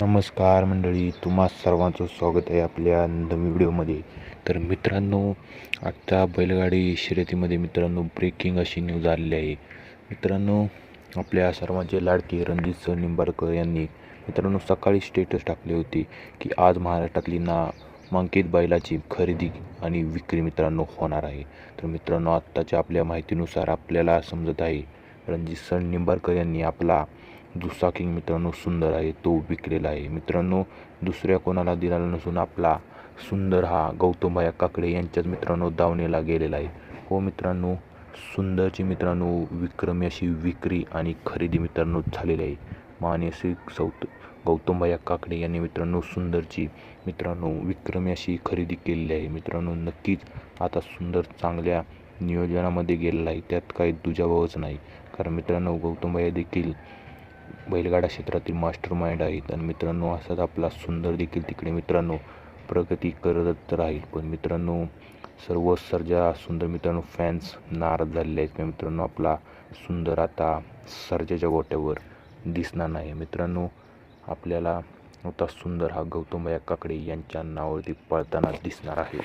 नमस्कार मंडळी तुम्हा सर्वांचं स्वागत आहे आपल्या नवीन व्हिडिओमध्ये. तर मित्रांनो आजच्या बैलगाडी शर्यतीमध्ये मित्रांनो ब्रेकिंग अशी न्यूज आलेली आहे. मित्रांनो आपल्या सर्वांचे लाडके रणजित सर निंबाळकर यांनी मित्रांनो सकाळी स्टेटस टाकले होते की आज महाराष्ट्रातली ना मांकित बैलाची खरेदी आणि विक्री मित्रांनो होणार आहे. तर मित्रांनो आत्ताच्या आपल्या माहितीनुसार आपल्याला समजत आहे रणजित सर निंबाळकर यांनी आपला दुसरा किंग मित्रांनो सुंदर आहे तो विकलेला आहे. मित्रांनो दुसऱ्या कोणाला दिलेला नसून आपला सुंदर हा गौतमभाया काकडे यांच्याच मित्रांनो दावणीला गेलेला आहे. हो मित्रांनो सुंदरची मित्रांनो विक्रमी अशी विक्री आणि खरेदी मित्रांनो झालेली आहे. मानसिक सौत गौतमबाया काकडे यांनी मित्रांनो सुंदरची मित्रांनो विक्रमी अशी खरेदी केलेली आहे. मित्रांनो नक्कीच आता सुंदर चांगल्या नियोजनामध्ये गेलेला आहे. त्यात काही दुजाभावच नाही. कारण मित्रांनो गौतमभाया देखील बैलगाडा क्षेत्रातील मास्टर माइंड आहेत. आणि मित्रांनो असाच आपला सुंदर देखील तिकडे मित्रांनो प्रगती करत राहील. पण मित्रांनो सर्व सर्जा सुंदर मित्रांनो फॅन्स नाराज झालेले आहेत. मित्रांनो आपला सुंदर आता सर्जाच्या गोट्यावर दिसणार नाही. मित्रांनो आपल्याला आता सुंदर हा गौतम काकडे यांच्या नावावरती पळताना दिसणार आहे.